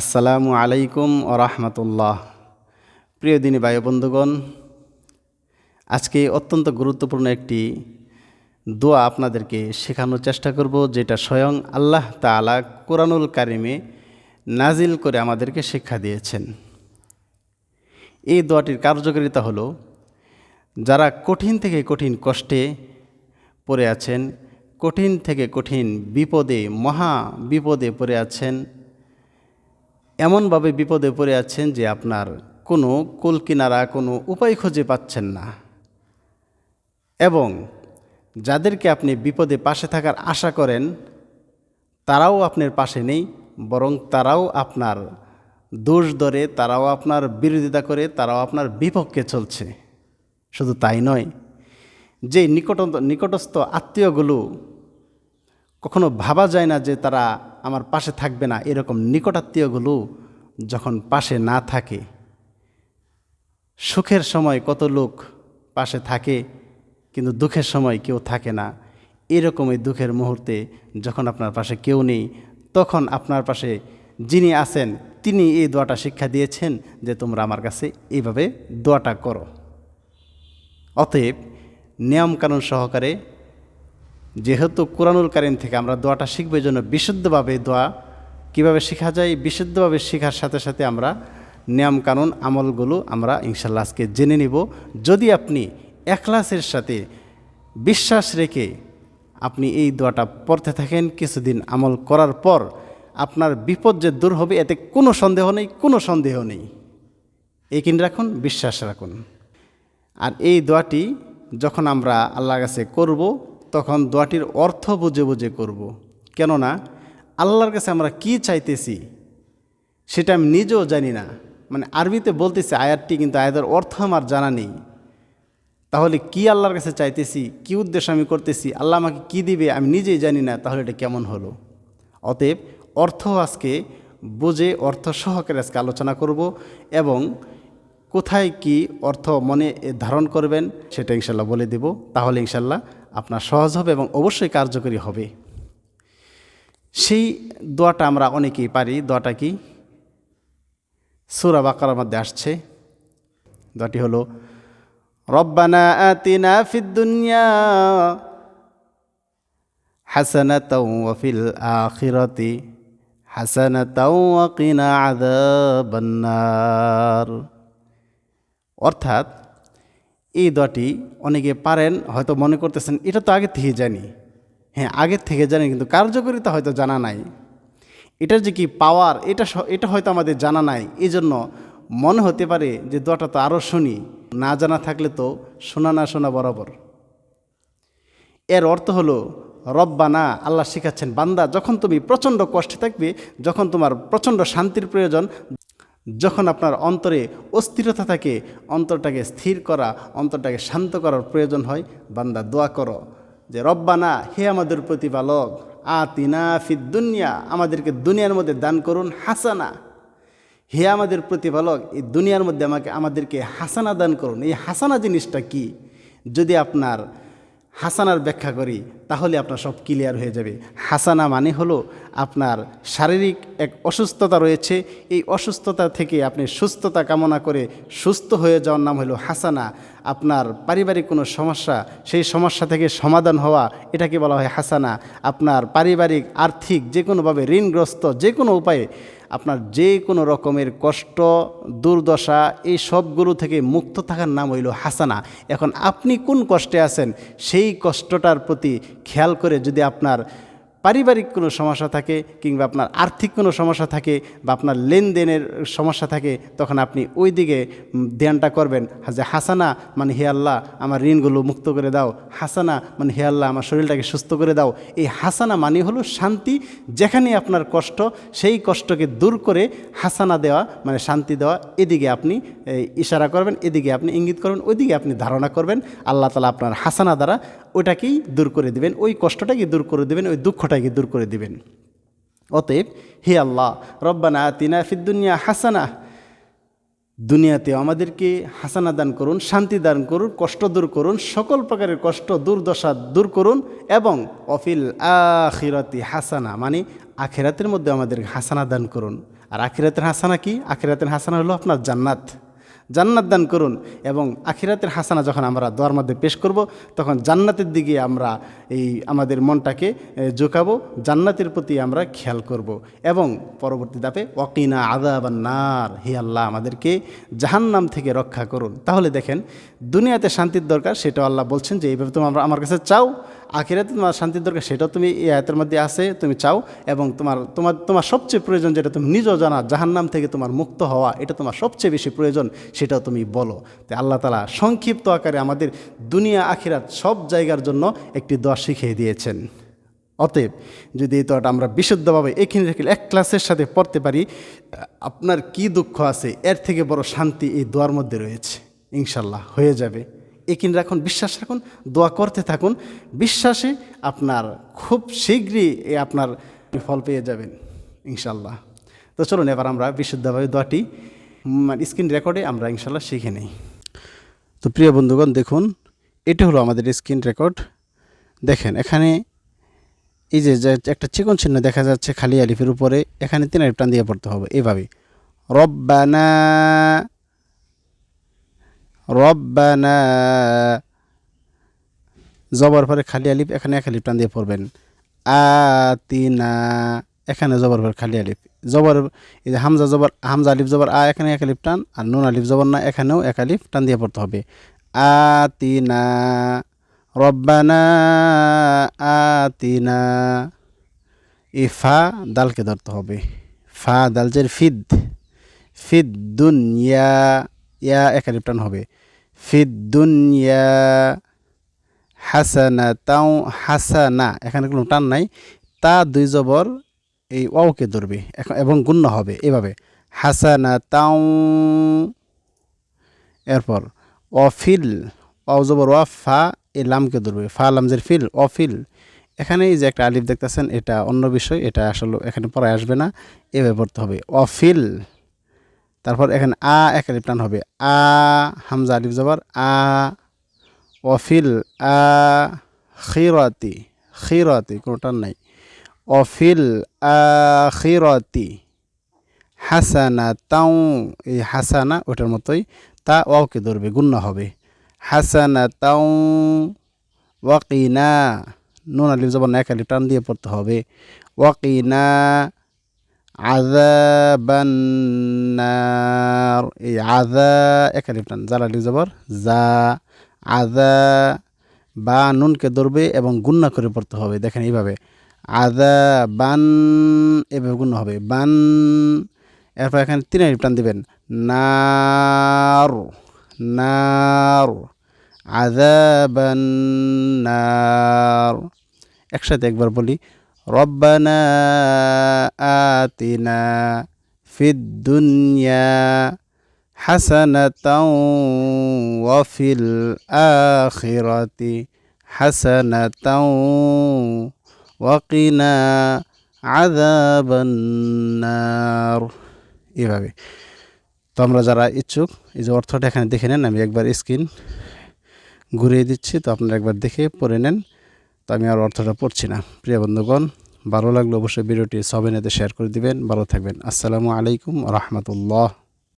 আসসালামু আলাইকুম ও রহমতুল্লাহ। প্রিয় দিনী ভাই বন্ধুগণ, আজকে অত্যন্ত গুরুত্বপূর্ণ একটি দোয়া আপনাদেরকে শেখানোর চেষ্টা করব, যেটা স্বয়ং আল্লাহ তাআলা কোরআনুল কারিমে নাজিল করে আমাদেরকে শিক্ষা দিয়েছেন। এই দোয়াটির কার্যকারিতা হলো, যারা কঠিন থেকে কঠিন কষ্টে পড়ে আছেন, কঠিন থেকে কঠিন বিপদে, মহা বিপদে পড়ে আছেন এমনভাবে বিপদে পড়ে আছেন যে আপনার কোনো কুল কিনারা কোনো উপায় খুঁজে পাচ্ছেন না। এবং যাদেরকে আপনি বিপদে পাশে থাকার আশা করেন, তারাও আপনার পাশে নেই, বরং তারাও আপনার দোষ ধরে, তারাও আপনার বিরোধিতা করে, তারাও আপনার বিপক্ষে চলছে। শুধু তাই নয়, যে নিকট নিকটস্থ আত্মীয়গুলো কখনো ভাবা যায় না যে তারা আমার পাশে থাকবে না। এরকম নিকটাত্মীয়গুলো যখন পাশে না থাকে, সুখের সময় কত লোক পাশে থাকে, কিন্তু দুঃখের সময় কেউ থাকে না। এরকমই দুঃখের মুহূর্তে যখন আপনার পাশে কেউ নেই, তখন আপনার পাশে যিনি আছেন, তিনি এই দোয়াটা শিক্ষা দিয়েছেন যে তোমরা আমার কাছে এইভাবে দোয়াটা করো। অতএব নিয়মকানুন সহকারে যেহেতু কোরআনুল কারিম থেকে আমরা দোয়াটা শিখব এই জন্য বিশুদ্ধভাবে দোয়া কীভাবে শেখা যায়, বিশুদ্ধভাবে শেখার সাথে সাথে আমরা নিয়মকানুন আমলগুলো আমরা ইনশাল্লাহ আজকে জেনে নিব। যদি আপনি এখলাসের সাথে বিশ্বাস রেখে আপনি এই দোয়াটা পড়তে থাকেন কিছুদিন আমল করার পর, আপনার বিপদ যে দূর হবে এতে কোনো সন্দেহ নেই, কোনো সন্দেহ নেই। এই কিন রাখুন, বিশ্বাস রাখুন। আর এই দোয়াটি যখন আমরা আল্লাহর কাছে করব তখন দোয়াটির অর্থ বুঝে বুঝে করব। কেননা আল্লাহর কাছে আমরা কি চাইতেছি সেটা আমি নিজেও জানি না। মানে আরবিতে বলতেছি আয়াতটি, কিন্তু আয়াতের অর্থ আমার জানা নেই। তাহলে কি আল্লাহর কাছে চাইতেছি? কি উদ্দেশ্য আমি করতেছি? আল্লাহ আমাকে কি দিবে? আমি নিজেই জানি না। তাহলে এটা কেমন হলো? অতএব অর্থ আজকে বুঝে, অর্থ সহকারে আজকে আলোচনা করব এবং কোথায় কি অর্থ মনে ধারণ করবেন সেটা ইনশাল্লাহ বলে দেব। তাহলে ইনশাল্লাহ আপনার সহজ হবে এবং অবশ্যই কার্যকরী হবে। সেই দোয়াটা আমরা অনেকেই পারি। দোয়াটা কি? সুরা বাকার মধ্যে আসছে। দোয়াটি হলো, রব্বানা আতিনা ফিদ দুনিয়া হাসানাতাও ওয়া ফিল আখিরাতি হাসানাতাও ওয়া কিনা আযাবান নার অর্থাৎ এই দোয়াটি অনেকে পারেন, হয়তো মনে করতেছেন, এটা তো আগে থেকে জানি। হ্যাঁ আগের থেকে জানি, কিন্তু কার্যকরিতা হয়তো জানা নাই। এটার যে কি পাওয়ার এটা এটা হয়তো আমাদের জানা নাই। এই জন্য মনে হতে পারে যে দোয়াটা তো আরও শুনি। না জানা থাকলে তো শোনা না শোনা বরাবর। এর অর্থ হলো, রব্বানা, আল্লাহ শিখাচ্ছেন, বান্দা, যখন তুমি প্রচণ্ড কষ্টে থাকবে, যখন তোমার প্রচণ্ড শান্তির প্রয়োজন যখন আপনার অন্তরে অস্থিরতা থাকে, অন্তরটাকে স্থির করা, অন্তরটাকে শান্ত করার প্রয়োজন হয়, বান্দা দোয়া করো যে, রব্বানা, হে আমাদের প্রতিপালক, আতিনা ফিদ দুনিয়া। আমাদেরকে দুনিয়ার মধ্যে দান করুন হাসানা। হে আমাদের প্রতিপালক, এই দুনিয়ার মধ্যে আমাকে, আমাদেরকে হাসানা দান করুন। এই হাসানা জিনিসটা কি? যদি আপনার হাসানার ব্যাখ্যা করি তাহলে আপনার সব ক্লিয়ার হয়ে যাবে। হাসানা মানে হলো আপনার শারীরিক এক অসুস্থতা রয়েছে। এই অসুস্থতা থেকে আপনি সুস্থতা কামনা করে সুস্থ হয়ে যাওয়ার নাম হলো হাসানা। আপনার পারিবারিক কোনো সমস্যা, সেই সমস্যা থেকে সমাধান হওয়া, এটাকে বলা হয় হাসানা। আপনার পারিবারিক, আর্থিক যে কোনোভাবে ঋণগ্রস্ত যে কোনো উপায়ে আপনার যে কোনো রকমের কষ্ট, দুর্দশা, এই সবগুলো থেকে মুক্ত থাকার নাম হইল হাসানা। এখন আপনি কোন কষ্টে আছেন, সেই কষ্টটার প্রতি খেয়াল করে যদি আপনার পারিবারিক কোনো সমস্যা থাকে কিংবা আপনার আর্থিক কোনো সমস্যা থাকে বা আপনার লেনদেনের সমস্যা থাকে, তখন আপনি ওই দিকে ধ্যানটা করবেন। যে হাসানা মানে হে আল্লাহ, আমার ঋণগুলো মুক্ত করে দাও। হাসানা মানে হে আল্লাহ, আমার শরীরটাকে সুস্থ করে দাও। এই হাসানা মানে হলো শান্তি, যেখানে আপনার কষ্ট, সেই কষ্টকে দূর করে হাসানা দেওয়া মানে শান্তি দেওয়া। এদিকে আপনি ইশারা করবেন, এদিকে আপনি ইঙ্গিত করবেন, ওইদিকে আপনি ধারণা করবেন। আল্লাহ তালা আপনার হাসানা দ্বারা ওইটাকেই দূর করে দেবেন, ওই কষ্টটাকে দূর করে দেবেন, ওই দুঃখটাকে দূর করে দিবেন। অতএব, হে আল্লাহ, রব্বানা আতিনা ফিদ্দুনিয়া হাসানা। দুনিয়াতে আমাদেরকে হাসানা দান করুন, শান্তি দান করুন, কষ্ট দূর করুন, সকল প্রকারের কষ্ট, দুর্দশা দূর করুন এবং অফিল আখিরাতি হাসানা মানে আখেরাতের মধ্যে আমাদের হাসানা দান করুন। আর আখিরাতের হাসানা কি? আখিরাতের হাসানা হলো আপনার জান্নাত। জান্নাত দান করুন এবং আখিরাতের হাসানা যখন আমরা দোয়ার মধ্যে পেশ করব তখন জান্নাতের দিকে আমরা এই আমাদের মনটাকে এ, ঝোঁকাবো জান্নাতের প্রতি আমরা খেয়াল করব এবং পরবর্তী ধাপে ওয়াকিনা আদাবান্নার হি আল্লাহ আমাদেরকে জাহান্নাম থেকে রক্ষা করুন। তাহলে দেখেন দুনিয়াতে শান্তির দরকার সেটাও আল্লাহ বলছেন যে এইভাবে তুমি আমরা আমার কাছে চাও আখিরাতে তোমার শান্তির দরকার, সেটাও তুমি এই আয়তের মধ্যে আছে, তুমি চাও, এবং তোমার তোমার তোমার সবচেয়ে প্রয়োজন যেটা তুমি নিজেও জানা, জাহান্নাম থেকে তোমার মুক্ত হওয়া, এটা তোমার সবচেয়ে বেশি প্রয়োজন, সেটাও তুমি বলো। তো আল্লাহ তালা সংক্ষিপ্ত আকারে আমাদের দুনিয়া, আখিরাত সব জায়গার জন্য একটি দোয়া শিখিয়ে দিয়েছেন। অতএব যদি এই দোয়াটা আমরা বিশুদ্ধভাবে এখানে রেখে এক ক্লাসের সাথে পড়তে পারি, আপনার কি দুঃখ আছে, এর থেকে বড় শান্তি এই দোয়ার মধ্যে রয়েছে, ইনশাল্লাহ, হয়ে যাবে। একিন রাখুন, বিশ্বাস রাখুন, দোয়া করতে থাকুন। বিশ্বাসে আপনার খুব শীঘ্রই আপনার ফল পেয়ে যাবেন, ইনশাল্লাহ। তো চলুন এবার আমরা বিশুদ্ধভাবে দোয়াটি স্ক্রিন রেকর্ডে আমরা ইনশাল্লাহ শিখে নেই। তো প্রিয় বন্ধুগণ, দেখুন, এটা হলো আমাদের স্ক্রিন রেকর্ড। দেখেন, এখানে এই যে একটা চিকন চিহ্ন দেখা যাচ্ছে খালি আলিফের উপরে, এখানে তিন আলিফ টান দিয়ে পড়তে হবে এইভাবে রব্বানা রব্বানা। জবর পরে খালি আলিফ, এখানে এক আলিফ টান দিয়ে পড়বেন। আতিনা। এখানে জবর পরে খালি আলিফ। জবর, এই যে হামজা জবর, হামজা আলিফ জবর, আ এখানে এক আলিফ টান, আর নুন আলিফ জবর না, এখানেও এক আলিফ টান দিয়ে পড়তে হবে। আতিনা। রব্বানা। আতিনা। এই ফা দালকে ধরতে হবে। ফা দালজের ফিদ। ফিদ দুনিয়া। ইয়া একালিপ টান হবে। ফিদ দুনিয়া হাসানা তাও হাসানা। এখানে কোনো টান নাই। তা দুই জবর এই ওকে ধরবে। এখন- এবং গুণ্য হবে এভাবে। হাসানা তাও এরপর, অফিল অজবর ওয়া ফা, এই লামকে ধরবে। ফা লামজের ফিল, অফিল। এখানে যে একটা আলিফ দেখতেছেন, এটা অন্য বিষয়। এটা আসলে এখানে পড়ায় আসবে না। এভাবে পড়তে হবে। অফিল তারপর এখানে আ এক টান হবে। আ, হামজা আলিফ জবর, আ, অফিল, আ, খিরাতি খিরাতি, কোনো টান নাই। অফিল, আ, খিরাতি হাসানা তাও এই হাসানা ওটার মতোই, তা ওকে ধরবে গুণ্য হবে। হাসানা তাও ওয়াকিনা, নুন আলিফ জবর এক আলিফ টান দিয়ে পড়তে হবে। ওয়াকিনা আযাবান্নার এই আযা এক আলিফ টান জাল আলিফ জবর যা আযা বা নুনকে ধরবে এবং গুন্না করে পড়তে হবে। দেখেন এইভাবে। আদা বান এভাবে গুণ হবে। বান, এরপর এখানে তিন টান দিবেন। নার নার, আযাবান নার। একসাথে একবার বলি। রব্বানা আতিনা ফিদ দুনিয়া হাসানাতাও ওয়া ফিল আখিরাতি হাসানাতাও ওয়াকিনা আযাবান্নার। এভাবে। তো আমরা যারা ইচ্ছুক, এই যে অর্থটা এখানে দেখে নেন, আমি একবার স্ক্রিন ঘুরিয়ে দিচ্ছি, তো আপনারা একবার দেখে পড়ে নেন। তো আমি আর অর্থটা পড়ছি না। প্রিয় বন্ধুগণ ভালো লাগলে অবশ্যই ভিডিওটি সবেনেতে শেয়ার করে দিবেন। ভালো থাকবেন। আসসালামু আলাইকুম রহমতুল্লাহ।